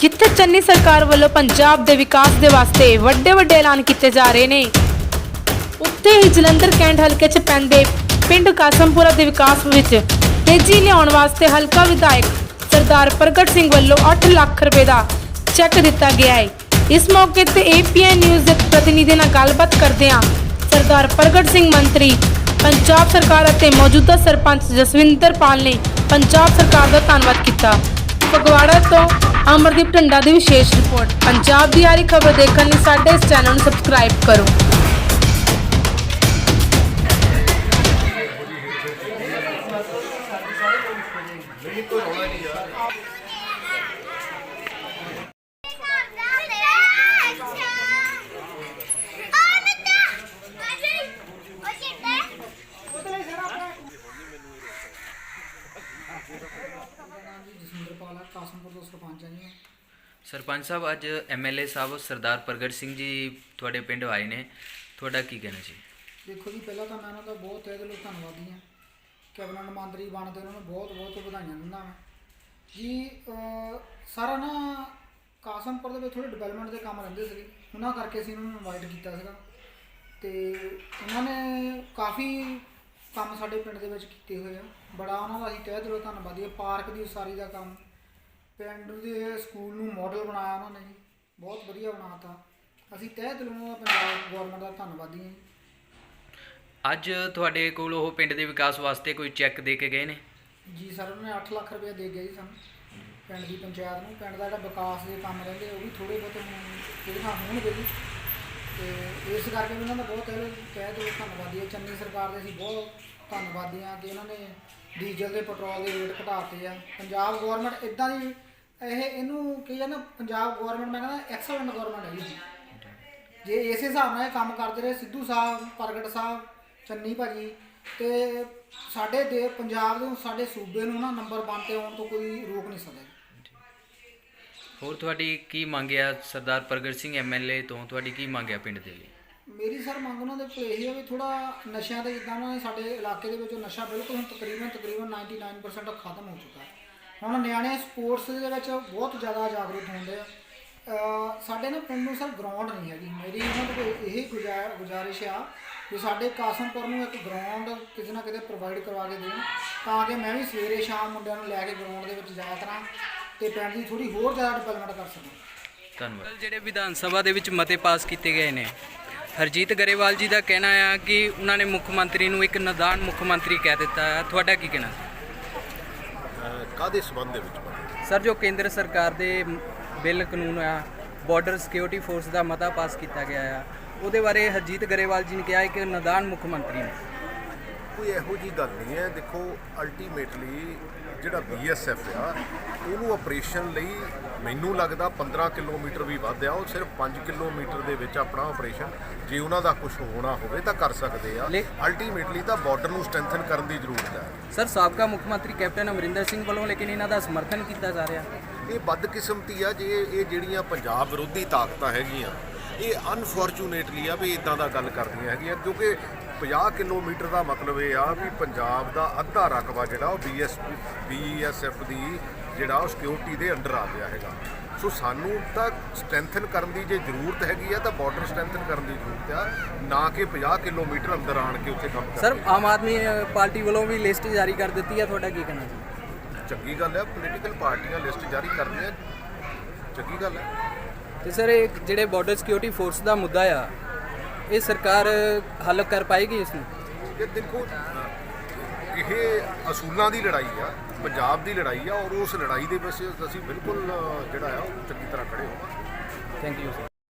ਜਿੱਥੇ ਚੰਨੀ ਸਰਕਾਰ ਵੱਲੋਂ ਪੰਜਾਬ ਦੇ ਵਿਕਾਸ ਦੇ ਵਾਸਤੇ ਵੱਡੇ ਵੱਡੇ ਐਲਾਨ ਕੀਤੇ ਜਾ ਰਹੇ ਨੇ, ਉੱਥੇ ਹੀ ਜਲੰਧਰ ਕੈਂਟ ਹਲਕੇ 'ਚ ਪੈਂਦੇ ਪਿੰਡ ਕਾਸਮਪੁਰਾ ਦੇ ਵਿਕਾਸ ਵਿੱਚ ਤੇਜ਼ੀ ਲਿਆਉਣ ਵਾਸਤੇ ਹਲਕਾ ਵਿਧਾਇਕ ਸਰਦਾਰ ਪ੍ਰਗਟ ਸਿੰਘ ਵੱਲੋਂ 8 ਲੱਖ ਰੁਪਏ ਦਾ ਚੈੱਕ ਦਿੱਤਾ ਗਿਆ ਹੈ। ਇਸ ਮੌਕੇ ਤੇ ਏਪੀਐਨ ਨਿਊਜ਼ ਦੇ ਪ੍ਰਤੀਨਿਧੀ ਨਾਲ ਗੱਲਬਾਤ ਕਰਦਿਆਂ ਸਰਦਾਰ ਪ੍ਰਗਟ ਸਿੰਘ ਮੰਤਰੀ, ਪੰਜਾਬ ਸਰਕਾਰ ਅਤੇ ਮੌਜੂਦਾ ਸਰਪੰਚ ਜਸਵਿੰਦਰ ਪਾਲ ਨੇ ਪੰਜਾਬ ਸਰਕਾਰ ਦਾ ਧੰਨਵਾਦ ਕੀਤਾ। ਫਗਵਾੜਾ ਤੋਂ ਅਮਰਦੀਪ ਢੰਡਾ ਦੀ ਵਿਸ਼ੇਸ਼ ਰਿਪੋਰਟ। ਪੰਜਾਬ ਦੀ ਆਰੀ ਖਬਰ ਦੇਖਣ ਲਈ ਸਾਡੇ ਇਸ ਚੈਨਲ ਨੂੰ ਸਬਸਕ੍ਰਾਈਬ ਕਰੋ। ਜਸਵਿੰਦਰਪਾਲ ਹੈ ਕਾਸਮਪੁਰ ਤੋਂ ਸਰਪੰਚ ਹਾਂ ਜੀ ਸਰਪੰਚ ਸਾਹਿਬ ਅੱਜ ਐਮਐਲਏ ਸਾਹਿਬ ਸਰਦਾਰ ਪ੍ਰਗਟ ਸਿੰਘ ਜੀ ਤੁਹਾਡੇ ਪਿੰਡ ਆਏ ਨੇ। ਤੁਹਾਡਾ ਕੀ ਕਹਿਣਾ ਜੀ? ਦੇਖੋ ਜੀ, ਪਹਿਲਾਂ ਤਾਂ ਮੈਂ ਉਹਨਾਂ ਦਾ ਬਹੁਤ ਤਹਿ ਦਿਲੋਂ ਧੰਨਵਾਦੀ ਹਾਂ ਕੈਬਨਿਟ ਮੰਤਰੀ ਬਣਦੇ ਉਹਨਾਂ ਨੂੰ ਬਹੁਤ ਬਹੁਤ ਵਧਾਈਆਂ ਦਿੰਦਾ ਮੈਂ। ਜੀ ਸਾਰਾ ਨਾ ਕਾਸਮਪੁਰ ਦੇ ਵਿੱਚ ਥੋੜੇ ਡਿਵੈਲਪਮੈਂਟ ਦੇ ਕੰਮ ਰਹਿੰਦੇ ਸੀਗੇ। ਉਹਨਾਂ ਕਰਕੇ ਅਸੀਂ ਉਹਨਾਂ ਨੂੰ ਇਨਵਾਈਟ ਕੀਤਾ ਸੀਗਾ। ਤੇ ਉਹਨਾਂ ਨੇ ਕਾਫੀ ਕੰਮ ਸਾਡੇ ਪਿੰਡ ਦੇ ਵਿੱਚ ਕੀਤੇ ਹੋਏ ਆ। ਬੜਾ ਉਹਨਾਂ ਦਾ ਅਸੀਂ ਤਹਿ ਦਿਲੋਂ ਧੰਨਵਾਦੀ ਹਾਂ ਪਾਰਕ ਦੀ ਉਸਾਰੀ ਦਾ ਕੰਮ। ਪਿੰਡ ਦੇ ਸਕੂਲ ਨੂੰ ਮਾਡਲ ਬਣਾਇਆ ਉਹਨਾਂ ਨੇ ਜੀ ਬਹੁਤ ਵਧੀਆ ਬਣਾਤਾ ਅਸੀਂ ਤਹਿ ਦਿਲੋਂ ਪੰਜਾਬ ਗਵਰਨਮੈਂਟ ਦਾ ਧੰਨਵਾਦੀ ਹਾਂ ਜੀ। ਅੱਜ ਤੁਹਾਡੇ ਕੋਲ ਉਹ ਪਿੰਡ ਦੇ ਵਿਕਾਸ ਵਾਸਤੇ ਕੋਈ ਚੈੱਕ ਦੇ ਕੇ ਗਏ ਨੇ? ਜੀ ਸਰ ਉਹਨੇ 8 ਲੱਖ ਰੁਪਏ ਦੇ ਗਿਆ ਜੀ ਸਾਨੂੰ ਪਿੰਡ ਦੀ ਪੰਚਾਇਤ ਨੂੰ। ਪਿੰਡ ਦਾ ਜਿਹੜਾ ਵਿਕਾਸ ਦੇ ਕੰਮ ਰਹਿੰਦੇ ਉਹ ਵੀ ਥੋੜੇ ਬਹੁਤੇ ਹੁਣ ਜਿਹੜੇ ਹਾਂ ਹੋਣਗੇ ਜੀ। ਤੇ ਇਸ ਕਰਕੇ ਵੀ ਉਹਨਾਂ ਦਾ ਬਹੁਤ ਕਹਿ ਦੋ ਧੰਨਵਾਦੀ ਹੈ ਚੰਨੀ ਸਰਕਾਰ ਦੇ ਅਸੀਂ ਬਹੁਤ ਧੰਨਵਾਦੀ ਹਾਂ ਕਿ ਉਹਨਾਂ ਨੇ ਡੀਜ਼ਲ ਦੇ ਪੈਟਰੋਲ ਦੇ ਰੇਟ ਘਟਾਤੇ ਆ। ਪੰਜਾਬ ਗਵਰਨਮੈਂਟ ਇਦਾਂ ਦੀ ਇਹ ਇਹਨੂੰ ਕੀ ਹੈ ਨਾ, ਪੰਜਾਬ ਗਵਰਨਮੈਂਟ ਮੈਂ ਕਹਿੰਦਾ ਐਕਸਲੈਂਟ ਗਵਰਨਮੈਂਟ ਹੈ ਜੀ। ਜੇ ਇਸੇ ਹਿਸਾਬ ਨਾਲ ਇਹ ਕੰਮ ਕਰਦੇ ਰਹੇ, ਸਿੱਧੂ ਸਾਹਿਬ, ਪ੍ਰਗਟ ਸਾਹਿਬ, ਚੰਨੀ ਭਾਜੀ ਤੇ ਸਾਡੇ ਦੇ ਪੰਜਾਬ ਨੂੰ, ਸਾਡੇ ਸੂਬੇ ਨੂੰ ਨਾ ਨੰਬਰ 1 ਤੇ ਆਉਣ ਤੋਂ ਕੋਈ ਰੋਕ ਨਹੀਂ ਸਕਦਾ। ਹੋਰ ਤੁਹਾਡੀ ਕੀ ਮੰਗ ਮੰਗਿਆ ਸਰਦਾਰ ਪ੍ਰਗਟ ਸਿੰਘ ਐਮਐਲਏ ਤੋਂ? ਤੁਹਾਡੀ ਕੀ ਮੰਗ ਮੰਗਿਆ ਪਿੰਡ ਦੇ ਲਈ? ਮੇਰੀ ਸਰ ਮੰਗ ਉਹਨਾਂ ਦੇ ਕੋਲ ਇਹੀ ਹੈ ਵੀ ਥੋੜਾ ਨਸ਼ਿਆਂ ਤੇ ਜਿੱਦਾਂ ਉਹਨਾਂ ਨੇ ਸਾਡੇ ਇਲਾਕੇ ਦੇ ਵਿੱਚ ਨਸ਼ਾ ਬਿਲਕੁਲ ਹੁਣ ਤਕਰੀਬਨ ਤਕਰੀਬਨ 99% ਖਤਮ ਹੋ ਚੁੱਕਾ ਹੈ। ਹੁਣ ਨਿਆਣੇ ਸਪੋਰਟਸ ਦੇ ਵਿੱਚ ਬਹੁਤ ਜ਼ਿਆਦਾ ਜਾਗਰੂਕ ਹੁੰਦੇ ਆ। ਸਾਡੇ ਨਾ ਪਿੰਡ ਨੂੰ ਸਰ ਗਰਾਊਂਡ ਨਹੀਂ ਹੈਗੀ। ਮੇਰੀ ਉਹਨਾਂ ਤੋਂ ਇਹੀ ਗੁਜ਼ਾ- ਗੁਜ਼ਾਰਿਸ਼ ਆ ਵੀ ਸਾਡੇ ਕਾਸਮਪੁਰ ਨੂੰ ਇੱਕ ਗਰਾਊਂਡ ਕਿਸੇ ਨਾ ਕਿਤੇ ਪ੍ਰੋਵਾਈਡ ਕਰਵਾ ਕੇ ਦੇਣ। ਤਾਂ ਕਿ ਮੈਂ ਵੀ ਸਵੇਰੇ ਸ਼ਾਮ ਮੁੰਡਿਆਂ ਨੂੰ ਲੈ ਕੇ ਗਰਾਊਂਡ ਦੇ ਵਿੱਚ ਜਾਇਆ ਕਰਾਂ। ਤੇ ਪਿੰਡ ਦੀ ਥੋੜੀ ਹੋਰ ਜ਼ਿਆਦਾ ਡਿਵੈਲਪਮੈਂਟ ਕਰ ਸਕਾਂ ਧੰਨਵਾਦ। ਜਿਹੜੇ ਵਿਧਾਨ ਸਭਾ ਦੇ ਵਿੱਚ ਮਤੇ ਪਾਸ ਕੀਤੇ ਗਏ ਨੇ ਹਰਜੀਤ ਗਰੇਵਾਲ ਜੀ ਦਾ ਕਹਿਣਾ ਆ ਕਿ ਉਹਨਾਂ ਨੇ ਮੁੱਖ ਮੰਤਰੀ ਨੂੰ ਇੱਕ ਨਦਾਨ ਮੁੱਖ ਮੰਤਰੀ ਕਹਿ ਦਿੱਤਾ ਹੈ। ਤੁਹਾਡਾ ਕੀ ਕਹਿਣਾ? ਕਾਹਦੇ ਸਬੰਧ ਦੇ ਵਿੱਚ ਸਰ ਜੋ ਕੇਂਦਰ ਸਰਕਾਰ ਦੇ ਬਿੱਲ ਕਾਨੂੰਨ ਆ ਬਾਰਡਰ ਸਿਕਿਉਰਿਟੀ ਫੋਰਸ ਦਾ ਮਤਾ ਪਾਸ ਕੀਤਾ ਗਿਆ ਆ ਉਹਦੇ ਬਾਰੇ ਹਰਜੀਤ ਗਰੇਵਾਲ ਜੀ ਨੇ ਕਿਹਾ ਹੈ ਕਿ ਨਦਾਨ ਮੁੱਖ ਮੰਤਰੀ ਨੇ। ਕੋਈ ਇਹੋ ਜੀ ਗੱਲ ਨਹੀਂ ਹੈ। ਦੇਖੋ ਅਲਟੀਮੇਟਲੀ ਜਿਹੜਾ ਬੀਐਸਐਫ ਆ ਉਹਨੂੰ ਆਪਰੇਸ਼ਨ ਲਈ ਮੈਨੂੰ ਲੱਗਦਾ 15 ਕਿਲੋਮੀਟਰ ਵੀ ਵੱਧ ਆ। ਉਹ ਸਿਰਫ 5 ਕਿਲੋਮੀਟਰ ਦੇ ਵਿੱਚ ਆਪਣਾ ਆਪਰੇਸ਼ਨ ਜੇ ਉਹਨਾਂ ਦਾ ਕੁਝ ਹੋਣਾ ਹੋਵੇ ਤਾਂ ਕਰ ਸਕਦੇ ਆ। ਅਲਟੀਮੇਟਲੀ ਤਾਂ ਬਾਰਡਰ ਨੂੰ ਸਟਰੈਂਥਨ ਕਰਨ ਦੀ ਜ਼ਰੂਰਤ ਹੈ। ਸਰ ਸਾਬਕਾ ਮੁੱਖ ਮੰਤਰੀ ਕੈਪਟਨ ਅਮਰਿੰਦਰ ਸਿੰਘ ਵੱਲੋਂ ਲੇਕਿਨ ਇਹਨਾਂ ਦਾ ਸਮਰਥਨ ਕੀਤਾ ਜਾ ਰਿਹਾ। ਇਹ ਬਦਕਿਸਮਤੀ ਆ ਜੇ ਇਹ ਜਿਹੜੀਆਂ ਪੰਜਾਬ ਵਿਰੋਧੀ ਤਾਕਤਾਂ ਹੈਗੀਆਂ ਇਹ ਅਨਫੋਰਚੂਨੇਟਲੀ ਆ ਵੀ ਇਦਾਂ ਦਾ ਗੱਲ ਕਰਦੀਆਂ ਹੈਗੀਆਂ ਕਿਉਂਕਿ 50 ਕਿਲੋਮੀਟਰ ਦਾ ਮਤਲਬ ਇਹ ਆ ਵੀ ਪੰਜਾਬ ਦਾ ਅੱਧਾ ਰਕਬਾ ਜਿਹੜਾ ਉਹ ਬੀਐਸਪੀ ਬੀਐਸਐਫ ਦੀ ਜਿਹੜਾ ਉਹ ਸਿਕਿਉਰਿਟੀ ਦੇ ਅੰਡਰ ਆ ਗਿਆ ਹੈਗਾ। ਸੋ ਸਾਨੂੰ ਤਾਂ ਸਟਰੈਂਥਨ ਕਰਨ ਦੀ ਜੇ ਜ਼ਰੂਰਤ ਹੈਗੀ ਆ ਤਾਂ ਬਾਰਡਰ ਸਟਰੈਂਥਨ ਕਰਨ ਦੀ ਜ਼ਰੂਰਤ ਆ ਨਾ ਕਿ 50 ਕਿਲੋਮੀਟਰ ਅੰਦਰ ਆਣ ਕੇ ਉੱਥੇ ਕੰਮ ਸਰ ਕਰਨਾ ਆਮ ਆਦਮੀ ਪਾਰਟੀ ਵੱਲੋਂ ਵੀ ਲਿਸਟ ਜਾਰੀ ਕਰ ਦਿੱਤੀ ਹੈ ਤੁਹਾਡਾ ਕੀ ਕਹਿਣਾ ਜੀ? ਚੰਗੀ ਗੱਲ ਹੈ ਪੋਲੀਟੀਕਲ ਪਾਰਟੀਆਂ ਲਿਸਟ ਜਾਰੀ ਕਰਦੀਆਂ ਚੰਗੀ ਗੱਲ ਹੈ ਤੇ ਸਰ ਇਹ ਜਿਹੜੇ ਬਾਰਡਰ ਸਿਕਿਉਰਿਟੀ ਫੋਰਸ ਦਾ ਮੁੱਦਾ ਆ ਇਹ ਸਰਕਾਰ ਹੱਲ ਕਰ ਪਾਏਗੀ ਇਸ ਨੂੰ ਇਹ ਦੇਖੋ ਇਹ ਅਸੂਲਾਂ ਦੀ ਲੜਾਈ ਆ ਪੰਜਾਬ ਦੀ ਲੜਾਈ ਆ ਔਰ ਉਸ ਲੜਾਈ ਦੇ ਵਿੱਚ ਅਸੀਂ ਬਿਲਕੁਲ ਜਿਹੜਾ ਆ ਉਹ ਚੰਗੀ ਤਰ੍ਹਾਂ ਖੜੇ ਹੋਵਾਂਗੇ। Thank you sir